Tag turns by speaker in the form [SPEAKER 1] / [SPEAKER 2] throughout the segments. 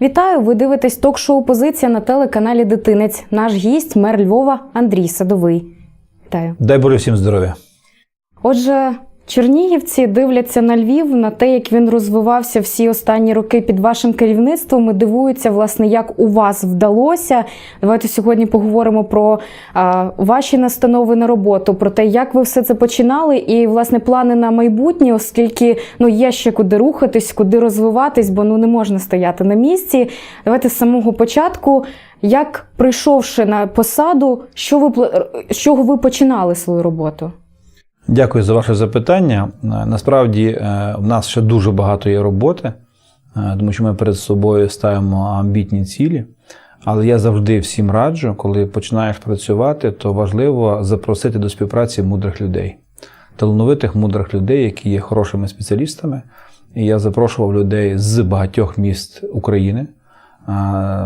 [SPEAKER 1] Вітаю! Ви дивитесь ток-шоу Позиція на телеканалі Дитинець. Наш гість мер Львова Андрій Садовий. Вітаю.
[SPEAKER 2] Дай Боже всім здоров'я.
[SPEAKER 1] Отже, чернігівці дивляться на Львів, на те, як він розвивався всі останні роки під вашим керівництвом. І дивуються, власне, як у вас вдалося. Давайте сьогодні поговоримо про а, ваші настанови на роботу, про те, як ви все це починали, і власне плани на майбутнє, оскільки ну є ще куди рухатись, куди розвиватись, бо ну не можна стояти на місці. Давайте з самого початку. Як прийшовши на посаду, що ви чого ви починали свою роботу?
[SPEAKER 2] Дякую за ваше запитання. Е, Насправді е, в нас ще дуже багато є роботи, е, тому що ми перед собою ставимо амбітні цілі. Але я завжди всім раджу, коли починаєш працювати, то важливо запросити до співпраці мудрих людей, талановитих мудрих людей, які є хорошими спеціалістами. І я запрошував людей з багатьох міст України.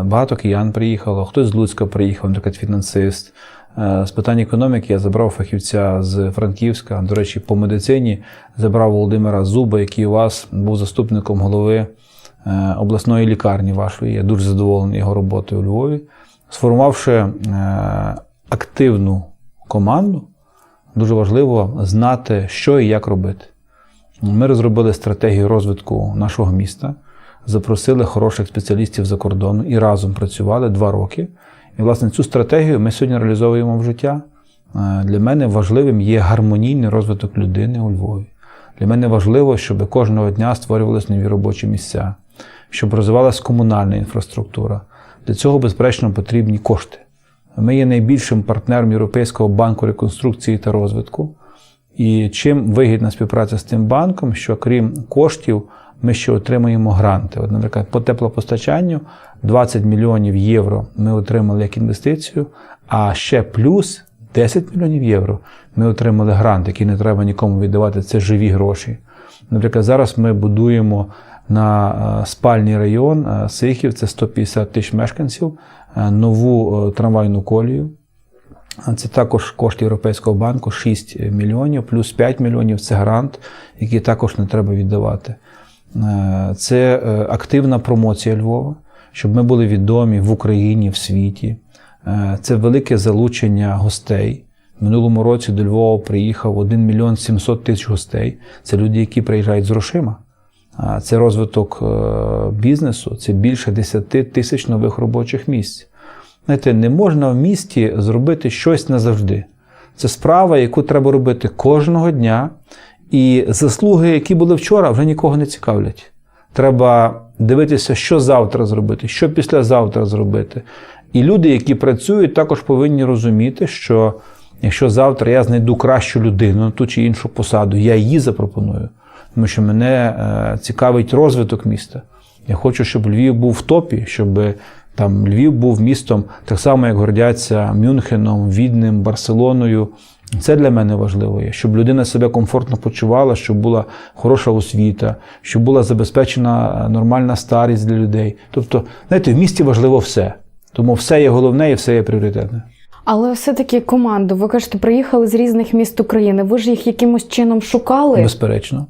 [SPEAKER 2] Багато киян приїхало, хтось з Луцька приїхав, наприклад, фінансист. Е, З питань економіки я забрав фахівця з Франківська. До речі, по медицині забрав Володимира Зуба, який у вас був заступником голови е, обласної лікарні вашої. Я дуже задоволений його роботою у Львові. Сформувавши е, активну команду, дуже важливо знати, що і як робити. Ми розробили стратегію розвитку нашого міста, запросили хороших спеціалістів за кордону і разом працювали два роки. І, власне, цю стратегію ми сьогодні реалізовуємо в життя. Е, Для мене важливим є гармонійний розвиток людини у Львові. Для мене важливо, щоб кожного дня створювалися нові робочі місця, щоб розвивалася комунальна інфраструктура. Для цього, безперечно, потрібні кошти. Ми є найбільшим партнером Європейського банку реконструкції та розвитку. І чим вигідна співпраця з тим банком, що крім коштів, ми ще отримуємо гранти. От, наприклад, по теплопостачанню 20 мільйонів євро ми отримали як інвестицію, а ще плюс 10 мільйонів євро ми отримали грант, який не треба нікому віддавати. Це живі гроші. Наприклад, зараз ми будуємо на е, спальний район е, Сихів, це 150 тисяч мешканців, е, нову трамвайну колію. Це також кошти Європейського банку 6 мільйонів, плюс 5 мільйонів це грант, який також не треба віддавати. Е, Це е, активна промоція Львова, щоб ми були відомі в Україні, в світі. Е, Це велике залучення гостей. Минулому році до Львова приїхав 1 мільйон 700 тисяч гостей. Це люди, які приїжджають з грошима. Це розвиток бізнесу, це більше 10 тисяч нових робочих місць. Знаєте, не можна в місті зробити щось назавжди. Це справа, яку треба робити кожного дня, і заслуги, які були вчора, вже нікого не цікавлять. Треба дивитися, що завтра зробити, що післязавтра зробити. І люди, які працюють, також повинні розуміти, що якщо завтра я знайду кращу людину на ту чи іншу посаду, я її запропоную. Тому що мене е, цікавить розвиток міста. Я хочу, щоб Львів був в топі, щоб там Львів був містом, так само, як гордяться Мюнхеном, Віднем, Барселоною. Це для мене важливо є, щоб людина себе комфортно почувала, щоб була хороша освіта, щоб була забезпечена нормальна старість для людей. Тобто, знаєте, в місті важливо все. Тому все є головне і все є пріоритетне.
[SPEAKER 1] Але все-таки команду, ви кажете, приїхали з різних міст України. Ви ж їх якимось чином шукали?
[SPEAKER 2] Безперечно.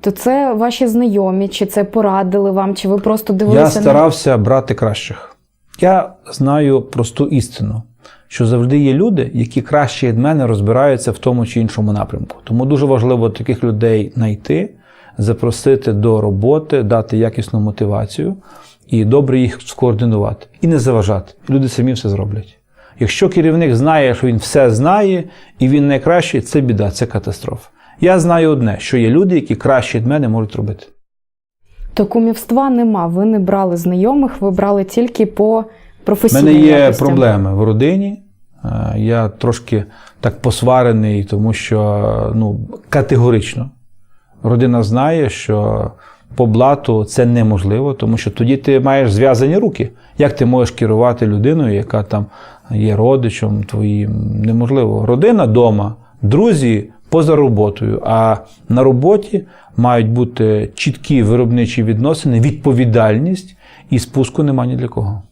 [SPEAKER 1] То це ваші знайомі, чи це порадили вам, чи ви просто дивилися?
[SPEAKER 2] Я старався брати кращих. Я знаю просту істину, що завжди є люди, які краще від мене розбираються в тому чи іншому напрямку. Тому дуже важливо таких людей знайти, запросити до роботи, дати якісну мотивацію і добре їх скоординувати. І не заважати. Люди самі все зроблять. Якщо керівник знає, що він все знає і він найкращий, це біда, це катастрофа. Я знаю одне, що є люди, які краще від мене можуть робити.
[SPEAKER 1] То кумівства нема. Ви не брали знайомих, ви брали тільки по
[SPEAKER 2] У мене є
[SPEAKER 1] якостям.
[SPEAKER 2] проблеми в родині. Е, Я трошки так посварений, тому що ну, категорично. Родина знає, що по блату це неможливо, тому що тоді ти маєш зв'язані руки. Як ти можеш керувати людиною, яка там є родичем твоїм? Неможливо. Родина вдома, друзі поза роботою. А на роботі мають бути чіткі виробничі відносини, відповідальність і спуску нема ні для кого.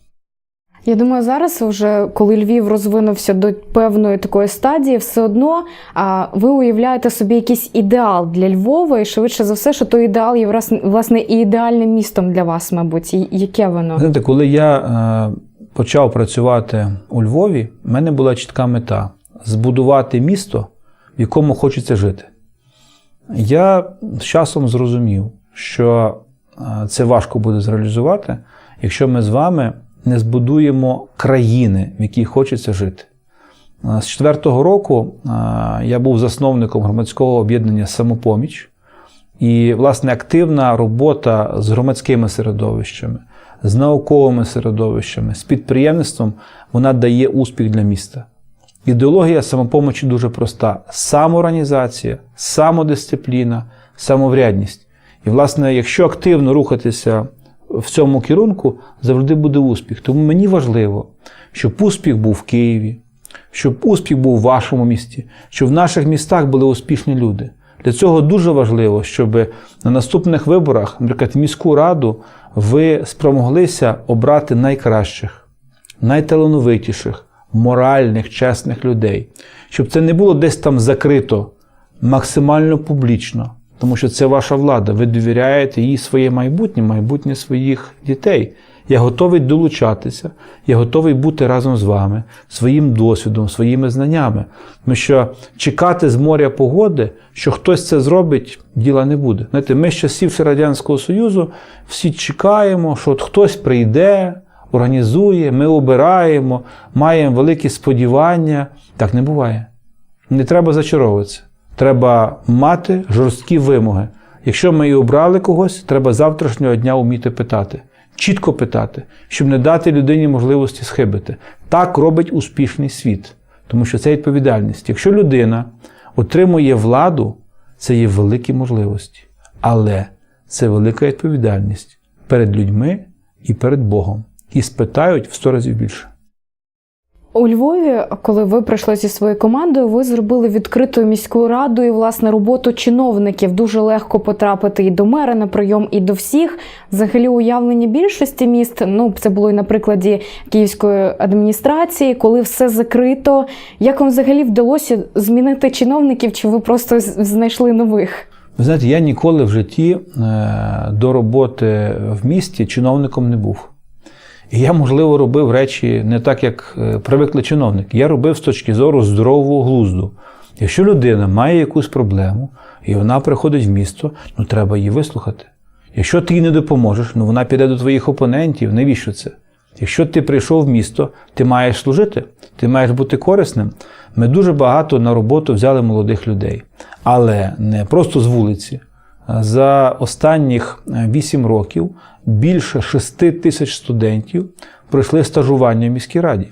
[SPEAKER 1] Я думаю, зараз, вже коли Львів розвинувся до певної такої стадії, все одно а, ви уявляєте собі якийсь ідеал для Львова, і швидше за все, що той ідеал є власне, і ідеальним містом для вас, мабуть. І яке воно?
[SPEAKER 2] Знаєте, коли я е, почав працювати у Львові, в мене була чітка мета збудувати місто, в якому хочеться жити. Я з часом зрозумів, що е, це важко буде зреалізувати, якщо ми з вами не збудуємо країни, в якій хочеться жити. З четвертого року я був засновником громадського об'єднання Самопоміч. І, власне, активна робота з громадськими середовищами, з науковими середовищами, з підприємництвом, вона дає успіх для міста. Ідеологія самопомочі дуже проста: самоорганізація, самодисципліна, самоврядність. І, власне, якщо активно рухатися в цьому керунку, завжди буде успіх. Тому мені важливо, щоб успіх був в Києві, щоб успіх був в вашому місті, щоб в наших містах були успішні люди. Для цього дуже важливо, щоб на наступних виборах, наприклад, в міську раду, ви спромоглися обрати найкращих, найталановитіших, моральних, чесних людей. Щоб це не було десь там закрито, максимально публічно. Тому що це ваша влада. Ви довіряєте їй своє майбутнє, майбутнє своїх дітей. Я готовий долучатися, я готовий бути разом з вами, своїм досвідом, своїми знаннями. Тому що чекати з моря погоди, що хтось це зробить, діла не буде. Знаєте, ми з часів Радянського Союзу всі чекаємо, що от хтось прийде, організує, ми обираємо, маємо великі сподівання. Так не буває. Не треба зачаровуватися. Треба мати жорсткі вимоги. Якщо ми і обрали когось, треба завтрашнього дня вміти питати. Чітко питати, щоб не дати людині можливості схибити. Так робить успішний світ, тому що це відповідальність. Якщо людина отримує владу, це є великі можливості, але це велика відповідальність перед людьми і перед Богом. І спитають в сто разів більше.
[SPEAKER 1] У Львові, коли ви прийшли зі своєю командою, ви зробили відкриту міську раду і власне роботу чиновників. Дуже легко потрапити і до мера на прийом, і до всіх. Взагалі, уявлення більшості міст. Ну це було і на прикладі київської адміністрації, коли все закрито. Як вам взагалі вдалося змінити чиновників? Чи ви просто знайшли нових?
[SPEAKER 2] Ви знаєте, я ніколи в житті е, до роботи в місті чиновником не був. І я, можливо, робив речі не так, як е, привикли чиновники. Я робив з точки зору здорового глузду. Якщо людина має якусь проблему і вона приходить в місто, ну треба її вислухати. Якщо ти їй не допоможеш, ну вона піде до твоїх опонентів. Навіщо це? Якщо ти прийшов в місто, ти маєш служити, ти маєш бути корисним. Ми дуже багато на роботу взяли молодих людей, але не просто з вулиці. За останніх 8 років більше 6 тисяч студентів пройшли стажування в міській раді.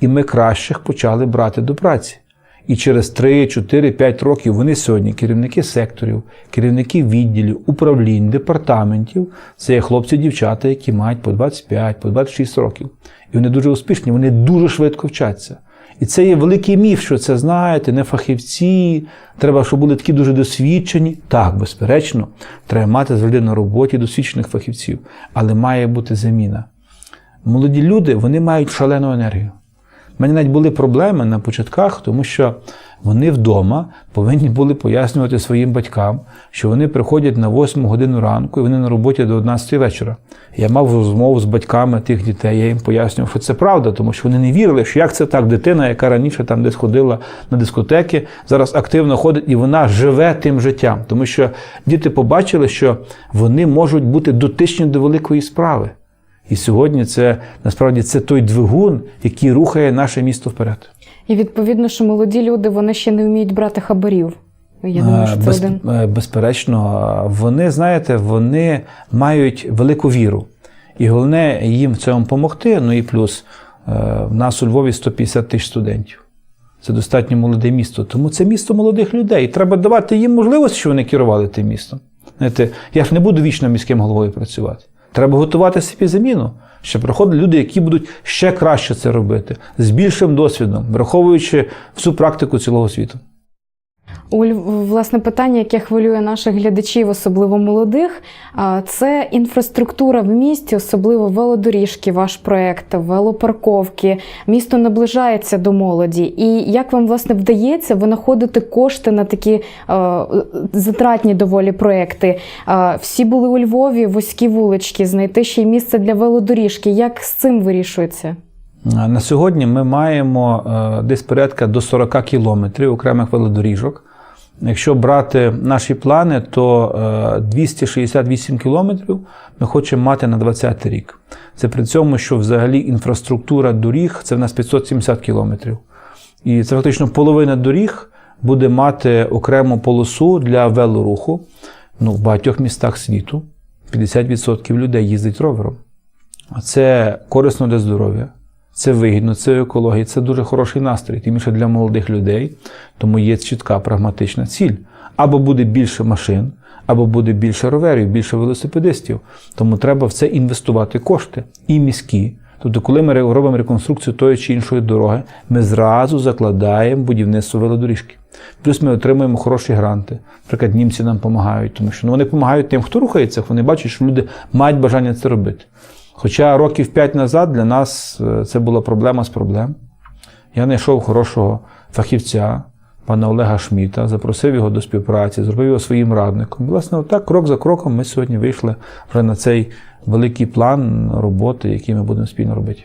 [SPEAKER 2] І ми кращих почали брати до праці. І через 3, 4, 5 років вони сьогодні керівники секторів, керівники відділів, управлінь, департаментів. Це є хлопці-дівчата, які мають по 25, по 26 років. І вони дуже успішні, вони дуже швидко вчаться. І це є великий міф, що це знаєте, не фахівці, треба, щоб були такі дуже досвідчені. Так, безперечно, треба мати завжди на роботі досвідчених фахівців, але має бути заміна. Молоді люди вони мають шалену енергію. У мене навіть були проблеми на початках, тому що вони вдома повинні були пояснювати своїм батькам, що вони приходять на 8 годину ранку і вони на роботі до 11 вечора. Я мав розмову з батьками тих дітей, я їм пояснював, що це правда, тому що вони не вірили, що як це так, дитина, яка раніше там десь ходила на дискотеки, зараз активно ходить і вона живе тим життям. Тому що діти побачили, що вони можуть бути дотичні до великої справи. І сьогодні це насправді це той двигун, який рухає наше місто вперед.
[SPEAKER 1] І відповідно, що молоді люди вони ще не вміють брати хабарів. Я думаю, що це
[SPEAKER 2] Без,
[SPEAKER 1] один.
[SPEAKER 2] безперечно, вони, знаєте, вони мають велику віру. І головне їм в цьому допомогти. Ну і плюс е, в нас у Львові 150 тисяч студентів. Це достатньо молоде місто. Тому це місто молодих людей. Треба давати їм можливість, щоб вони керували тим містом. Знаєте, я ж не буду вічно міським головою працювати. Треба готувати собі заміну, щоб приходили люди, які будуть ще краще це робити, з більшим досвідом, враховуючи всю практику цілого світу.
[SPEAKER 1] Оль, власне, питання, яке хвилює наших глядачів, особливо молодих, це інфраструктура в місті, особливо велодоріжки, ваш проект, велопарковки. Місто наближається до молоді. І як вам власне вдається винаходити кошти на такі е, затратні доволі проекти? Е, всі були у Львові, вузькі вулички, знайти ще й місце для велодоріжки. Як з цим вирішується?
[SPEAKER 2] На сьогодні ми маємо е, десь порядка до 40 кілометрів окремих велодоріжок. Якщо брати наші плани, то е, 268 кілометрів ми хочемо мати на 2020 рік. Це при цьому, що взагалі інфраструктура доріг це в нас 570 кілометрів. І це фактично половина доріг буде мати окрему полосу для велоруху. Ну, в багатьох містах світу 50% людей їздить ровером. А Це корисно для здоров'я, це вигідно, це екологія, це дуже хороший настрій, тим більше для молодих людей. Тому є чітка прагматична ціль. Або буде більше машин, або буде більше роверів, більше велосипедистів. Тому треба в це інвестувати кошти і міські. Тобто, коли ми робимо реконструкцію тої чи іншої дороги, ми зразу закладаємо будівництво велодоріжки. Плюс ми отримуємо хороші гранти. Наприклад, німці нам допомагають, тому що ну, вони допомагають тим, хто рухається, вони бачать, що люди мають бажання це робити. Хоча років 5 назад для нас е, це була проблема з проблем. Я знайшов хорошого фахівця, пана Олега Шміта, запросив його до співпраці, зробив його своїм радником. І, власне, отак, крок за кроком, ми сьогодні вийшли вже на цей великий план роботи, який ми будемо спільно робити.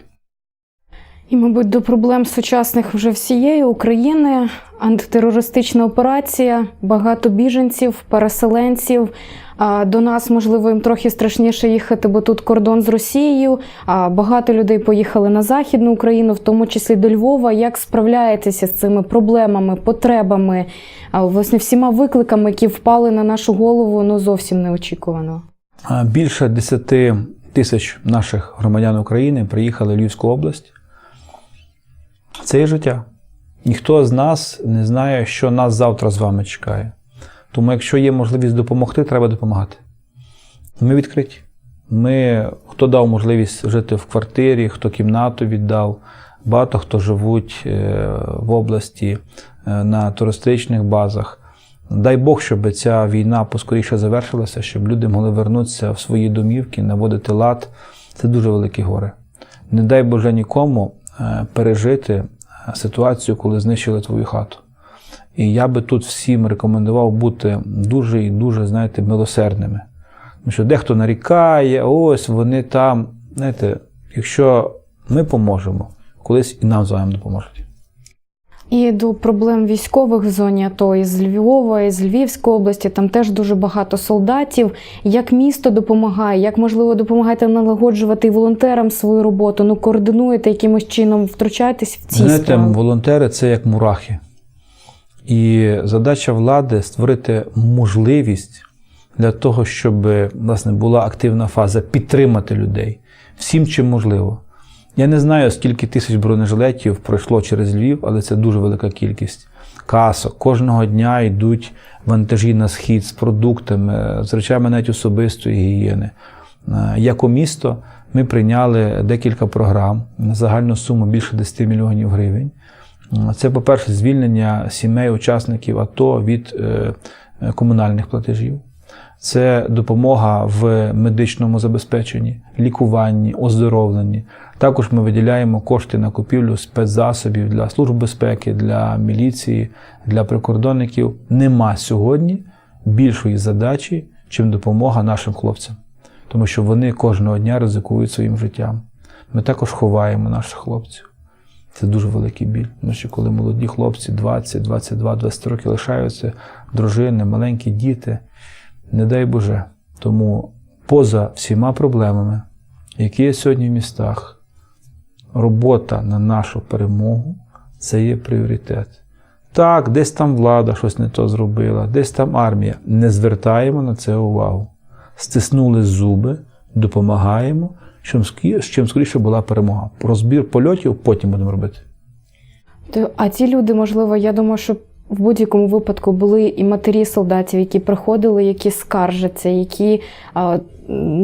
[SPEAKER 1] І, мабуть, до проблем сучасних вже всієї України антитерористична операція, багато біженців, переселенців. До нас, можливо, їм трохи страшніше їхати, бо тут кордон з Росією. Багато людей поїхали на Західну Україну, в тому числі до Львова. Як справляєтеся з цими проблемами, потребами, власне, всіма викликами, які впали на нашу голову, ну зовсім неочікувано.
[SPEAKER 2] Більше 10 тисяч наших громадян України приїхали в Львівську область. Це є життя. Ніхто з нас не знає, що нас завтра з вами чекає. Тому, якщо є можливість допомогти, треба допомагати. Ми відкриті. Ми, хто дав можливість жити в квартирі, хто кімнату віддав, багато хто живуть е, в області е, на туристичних базах. Дай Бог, щоб ця війна поскоріше завершилася, щоб люди могли вернутися в свої домівки, наводити лад. Це дуже велике горе. Не дай Боже нікому е, пережити ситуацію, коли знищили твою хату. І я би тут всім рекомендував бути дуже і дуже, знаєте, милосердними. Тому що дехто нарікає, ось вони там. Знаєте, якщо ми поможемо, колись і нам з вами допоможуть.
[SPEAKER 1] І до проблем військових в зоні АТО із Львова, із Львівської області, там теж дуже багато солдатів. Як місто допомагає, як можливо допомагаєте налагоджувати і волонтерам свою роботу? Ну координуєте якимось чином, втручаєтесь в ці
[SPEAKER 2] Знаєте,
[SPEAKER 1] справи?
[SPEAKER 2] волонтери це як мурахи. І задача влади створити можливість для того, щоб власне, була активна фаза підтримати людей всім, чим можливо. Я не знаю, скільки тисяч бронежилетів пройшло через Львів, але це дуже велика кількість. Касок. Кожного дня йдуть вантажі на схід з продуктами, з речами навіть особистої гігієни. Е, Як у місто ми прийняли декілька програм на загальну суму більше 10 мільйонів гривень. Це, по-перше, звільнення сімей учасників АТО від е, комунальних платежів. Це допомога в медичному забезпеченні, лікуванні, оздоровленні. Також ми виділяємо кошти на купівлю спецзасобів для служб безпеки, для міліції, для прикордонників. Нема сьогодні більшої задачі, чим допомога нашим хлопцям, тому що вони кожного дня ризикують своїм життям. Ми також ховаємо наших хлопців. Це дуже великий біль. Тому що коли молоді хлопці 20, 22, 20 років лишаються, дружини, маленькі діти, не дай Боже. Тому поза всіма проблемами, які є сьогодні в містах, робота на нашу перемогу це є пріоритет. Так, десь там влада щось не то зробила, десь там армія. Не звертаємо на це увагу. Стиснули зуби, допомагаємо, чим скоріше була перемога. Розбір польотів потім будемо робити.
[SPEAKER 1] То- А ці люди, можливо, я думаю, що в будь-якому випадку були і матері солдатів, які приходили, які скаржаться, які а,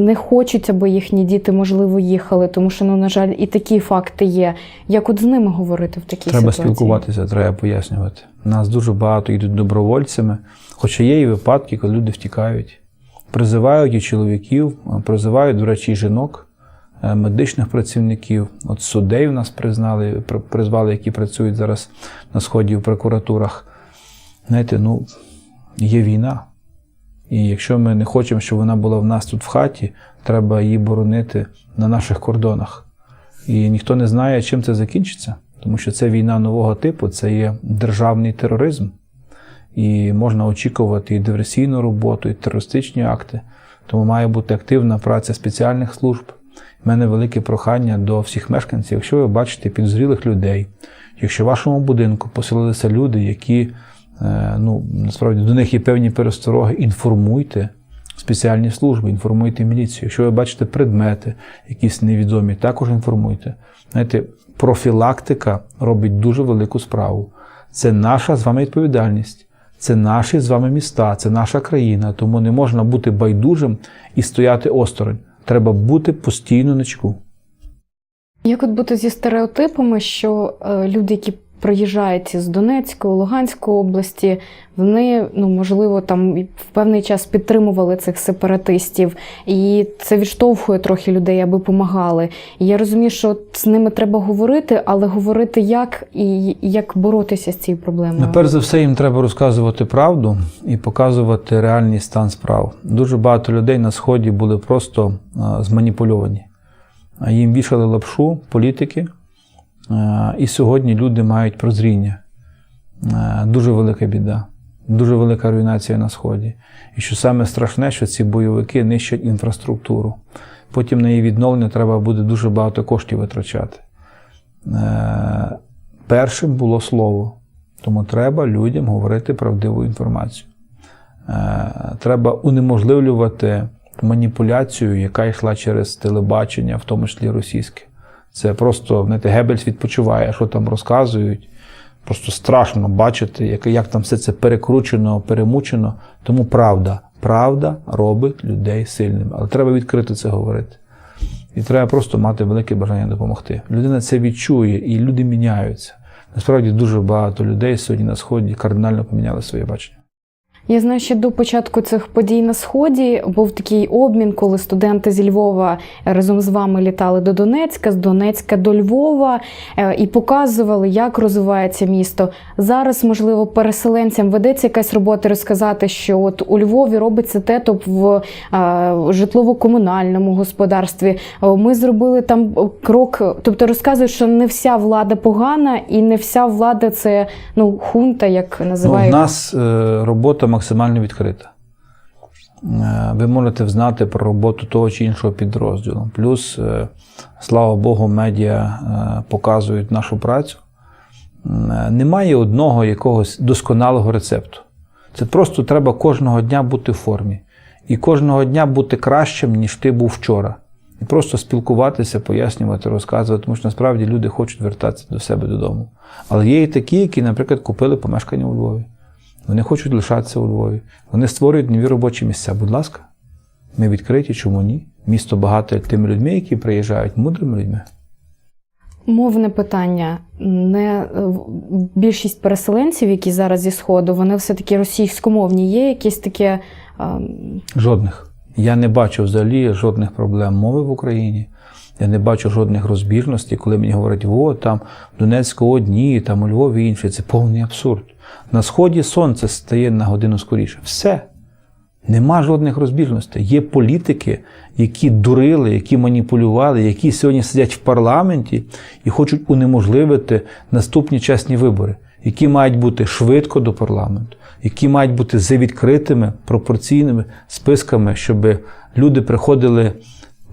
[SPEAKER 1] не хочуть, аби їхні діти, можливо, їхали, тому що, ну, на жаль, і такі факти є. Як от з ними говорити в такій
[SPEAKER 2] Треба
[SPEAKER 1] ситуації?
[SPEAKER 2] спілкуватися, треба пояснювати. Нас дуже багато йдуть добровольцями, хоча є і випадки, коли люди втікають. Призивають і чоловіків, призивають, до речі, і жінок, медичних працівників. От судей в нас признали, при- призвали, які працюють зараз на сході в прокуратурах. Знаєте, ну, є війна. І якщо ми не хочемо, щоб вона була в нас тут в хаті, треба її боронити на наших кордонах. І ніхто не знає, чим це закінчиться, тому що це війна нового типу, це є державний тероризм. І можна очікувати і диверсійну роботу, і терористичні акти. Тому має бути активна праця спеціальних служб. У мене велике прохання до всіх мешканців, якщо ви бачите підозрілих людей, якщо в вашому будинку поселилися люди, які е, ну, насправді до них є певні перестороги, інформуйте спеціальні служби, інформуйте міліцію. Якщо ви бачите предмети, якісь невідомі, також інформуйте. Знаєте, профілактика робить дуже велику справу. Це наша з вами відповідальність. Це наші з вами міста, це наша країна, тому не можна бути байдужим і стояти осторонь. Треба бути постійно на чеку.
[SPEAKER 1] Як от бути зі стереотипами, що е, люди, які приїжджають з Донецької, Луганської області, вони, ну можливо, там в певний час підтримували цих сепаратистів, і це відштовхує трохи людей, аби помагали. І я розумію, що з ними треба говорити, але говорити як і як боротися з цією проблемою.
[SPEAKER 2] Ну, перш за все, їм треба розказувати правду і показувати реальний стан справ. Дуже багато людей на сході були просто зманіпульовані. А Їм вішали лапшу політики, і сьогодні люди мають прозріння. Дуже велика біда, дуже велика руйнація на сході. І що саме страшне, що ці бойовики нищать інфраструктуру. Потім на її відновлення треба буде дуже багато коштів витрачати. Е, Першим було слово. Тому треба людям говорити правдиву інформацію. Е, Треба унеможливлювати маніпуляцію, яка йшла через телебачення, в тому числі російське. Це просто знаєте, Геббельс відпочиває, що там розказують. Просто страшно бачити, як, як там все це перекручено, перемучено. Тому правда, правда робить людей сильними. Але треба відкрито це говорити. І треба просто мати велике бажання допомогти. Людина це відчує, і люди міняються. Насправді дуже багато людей сьогодні на сході кардинально поміняли своє бачення.
[SPEAKER 1] Я знаю, що до початку цих подій на сході був такий обмін, коли студенти зі Львова разом з вами літали до Донецька, з Донецька до Львова е, і показували, як розвивається місто. Зараз, можливо, переселенцям ведеться якась робота розказати, що от у Львові робиться те, то в е, житлово-комунальному господарстві. Е, Ми зробили там крок, тобто розказують, що не вся влада погана, і не вся влада це ну хунта, як
[SPEAKER 2] Ну,
[SPEAKER 1] називають.
[SPEAKER 2] нас е, робота максимально відкрита. Е, Ви можете взнати про роботу того чи іншого підрозділу. Плюс, е, слава Богу, медіа е, показують нашу працю. Немає одного якогось досконалого рецепту. Це просто треба кожного дня бути в формі. І кожного дня бути кращим, ніж ти був вчора. І просто спілкуватися, пояснювати, розказувати, тому що насправді люди хочуть вертатися до себе додому. Але є і такі, які, наприклад, купили помешкання у Львові. Вони хочуть лишатися у Львові. Вони створюють нові робочі місця. Будь ласка, ми відкриті, чому ні? Місто багате тими людьми, які приїжджають, мудрими людьми.
[SPEAKER 1] Мовне питання. Не е, більшість переселенців, які зараз зі сходу, вони все таки російськомовні. Є якісь таке. ем,
[SPEAKER 2] Жодних. Я не бачу взагалі жодних проблем мови в Україні. Я не бачу жодних розбіжностей, коли мені говорять, о, там в Донецьку одні, там у Львові інші. Це повний абсурд. На сході сонце стає на годину скоріше. Все. Нема жодних розбіжностей. Є політики, які дурили, які маніпулювали, які сьогодні сидять в парламенті і хочуть унеможливити наступні чесні вибори, які мають бути швидко до парламенту, які мають бути за відкритими пропорційними списками, щоб люди приходили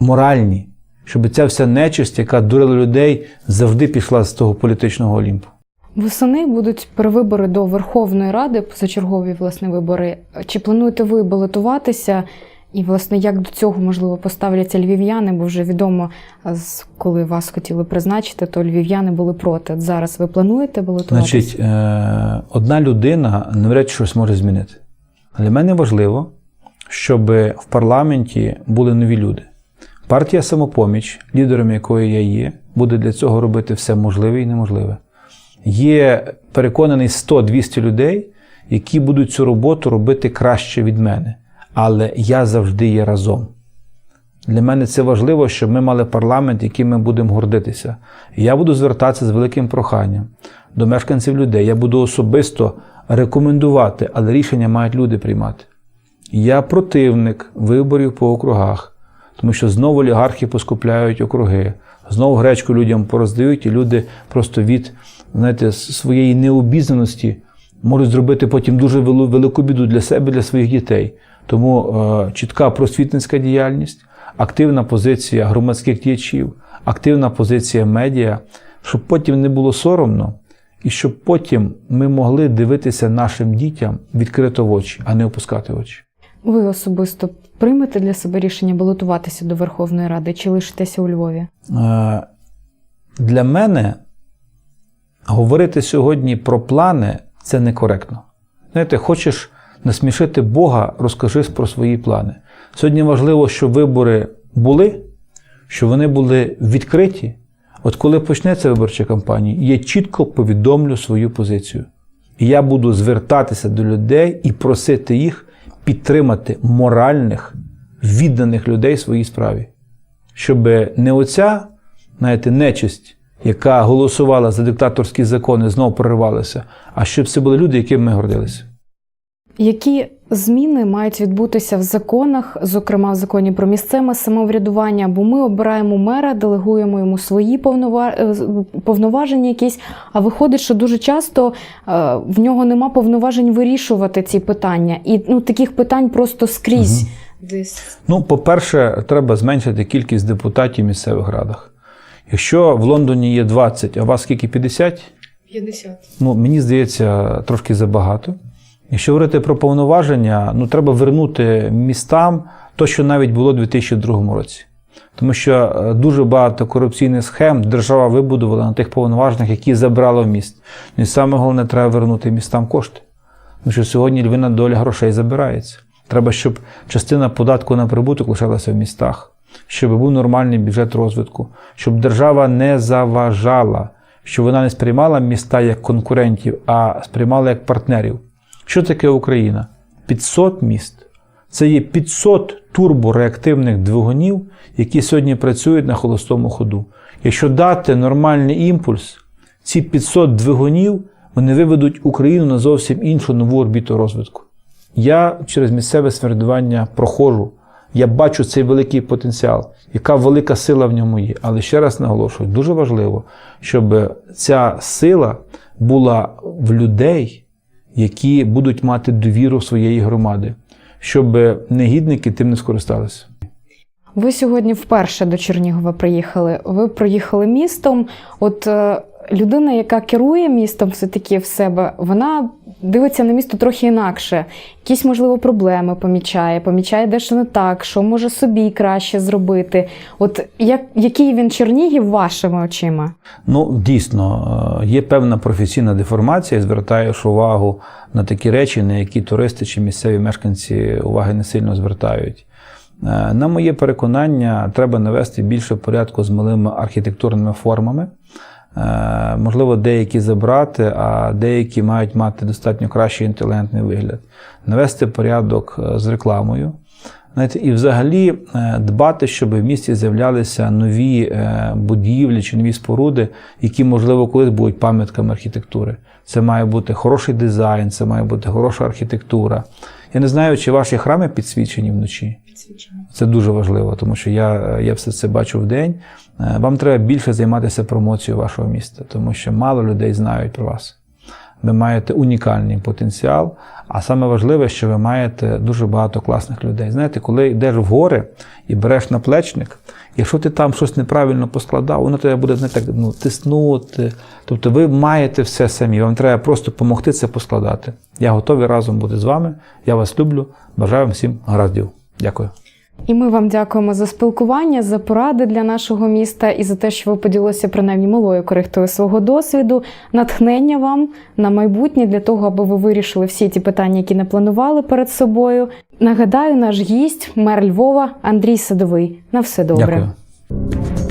[SPEAKER 2] моральні, щоб ця вся нечисть, яка дурила людей, завжди пішла з того політичного олімпу.
[SPEAKER 1] Восени будуть перевибори до Верховної Ради, позачергові власне вибори. Чи плануєте ви балотуватися? І, власне, як до цього можливо поставляться львів'яни, бо вже відомо, коли вас хотіли призначити, то львів'яни були проти. Зараз ви плануєте балотуватися?
[SPEAKER 2] Значить, е, одна людина навряд чи щось може змінити. Для мене важливо, щоб в парламенті були нові люди. Партія самопоміч, лідером якої я є, буде для цього робити все можливе і неможливе. Є переконаний 100-200 людей, які будуть цю роботу робити краще від мене. Але я завжди є разом. Для мене це важливо, щоб ми мали парламент, яким ми будемо гордитися. Я буду звертатися з великим проханням до мешканців людей. Я буду особисто рекомендувати, але рішення мають люди приймати. Я противник виборів по округах, тому що знову олігархи поскупляють округи, знову гречку людям пороздають, і люди просто від знаєте, своєї необізнаності можуть зробити потім дуже велику біду для себе, для своїх дітей. Тому е, чітка просвітницька діяльність, активна позиція громадських діячів, активна позиція медіа, щоб потім не було соромно, і щоб потім ми могли дивитися нашим дітям відкрито в очі, а не опускати очі.
[SPEAKER 1] Ви особисто приймете для себе рішення балотуватися до Верховної Ради чи лишитеся у Львові?
[SPEAKER 2] Е, Для мене говорити сьогодні про плани це некоректно. Знаєте, хочеш насмішити Бога, розкажи про свої плани. Сьогодні важливо, щоб вибори були, щоб вони були відкриті. От коли почнеться виборча кампанія, я чітко повідомлю свою позицію. І я буду звертатися до людей і просити їх підтримати моральних, відданих людей своїй справі щоб не оця, знаєте, нечисть, яка голосувала за диктаторські закони, знову проривалася, а щоб це були люди, якими ми гордилися.
[SPEAKER 1] Які зміни мають відбутися в законах, зокрема в законі про місцеве самоврядування? Бо ми обираємо мера, делегуємо йому свої повнова- е, повноваження якісь, а виходить, що дуже часто е, в нього нема повноважень вирішувати ці питання. І ну, таких питань просто скрізь. Десь.
[SPEAKER 2] Ну, по-перше, треба зменшити кількість депутатів в місцевих радах. Якщо в Лондоні є 20, а у вас скільки 50,
[SPEAKER 1] 50.
[SPEAKER 2] ну, мені здається, трошки забагато. Якщо говорити про повноваження, ну треба вернути містам то, що навіть було у 2002 році. Тому що е, дуже багато корупційних схем держава вибудувала на тих повноваженнях, які забрала міст. Ну, І саме головне, треба вернути містам кошти. Тому що сьогодні львина доля грошей забирається. Треба, щоб частина податку на прибуток лишалася в містах, щоб був нормальний бюджет розвитку, щоб держава не заважала, щоб вона не сприймала міста як конкурентів, а сприймала як партнерів. Що таке Україна? 500 міст. Це є 500 турбореактивних двигунів, які сьогодні працюють на холостому ходу. Якщо дати нормальний імпульс, ці 500 двигунів вони виведуть Україну на зовсім іншу нову орбіту розвитку. Я через місцеве самоврядування проходжу. Я бачу цей великий потенціал, яка велика сила в ньому є. Але ще раз наголошую, дуже важливо, щоб ця сила була в людей, які будуть мати довіру своєї громади, щоб негідники тим не скористалися.
[SPEAKER 1] Ви сьогодні вперше до Чернігова приїхали. Ви проїхали містом. От е, людина, яка керує містом, все-таки в себе, вона дивиться на місто трохи інакше. Якісь, можливо, проблеми помічає, помічає дещо не так, що може собі краще зробити. От як, який він Чернігів вашими очима?
[SPEAKER 2] Ну, дійсно, е, є певна професійна деформація, звертаєш увагу на такі речі, на які туристи чи місцеві мешканці уваги не сильно звертають. Е, На моє переконання, треба навести більше порядку з малими архітектурними формами. Е, Можливо, деякі забрати, а деякі мають мати достатньо кращий інтелігентний вигляд. Навести порядок е, з рекламою. І взагалі дбати, щоб в місті з'являлися нові будівлі чи нові споруди, які, можливо, колись будуть пам'ятками архітектури. Це має бути хороший дизайн, це має бути хороша архітектура. Я не знаю, чи ваші храми підсвічені вночі. Це дуже важливо, тому що я, я все це бачу в день. Е, Вам треба більше займатися промоцією вашого міста, тому що мало людей знають про вас. Ви маєте унікальний потенціал, а саме важливе, що ви маєте дуже багато класних людей. Знаєте, коли йдеш в гори і береш наплечник, якщо ти там щось неправильно поскладав, воно тебе буде знаєте, так, ну, тиснути. Тобто ви маєте все самі. Вам треба просто допомогти це поскладати. Я готовий разом бути з вами. Я вас люблю. Бажаю всім гараздів. Дякую.
[SPEAKER 1] І ми вам дякуємо за спілкування, за поради для нашого міста і за те, що ви поділилися принаймні малою корихтою свого досвіду, натхнення вам на майбутнє для того, аби ви вирішили всі ті питання, які не планували перед собою. Нагадаю, наш гість, мер Львова Андрій Садовий. На все добре.
[SPEAKER 2] Дякую.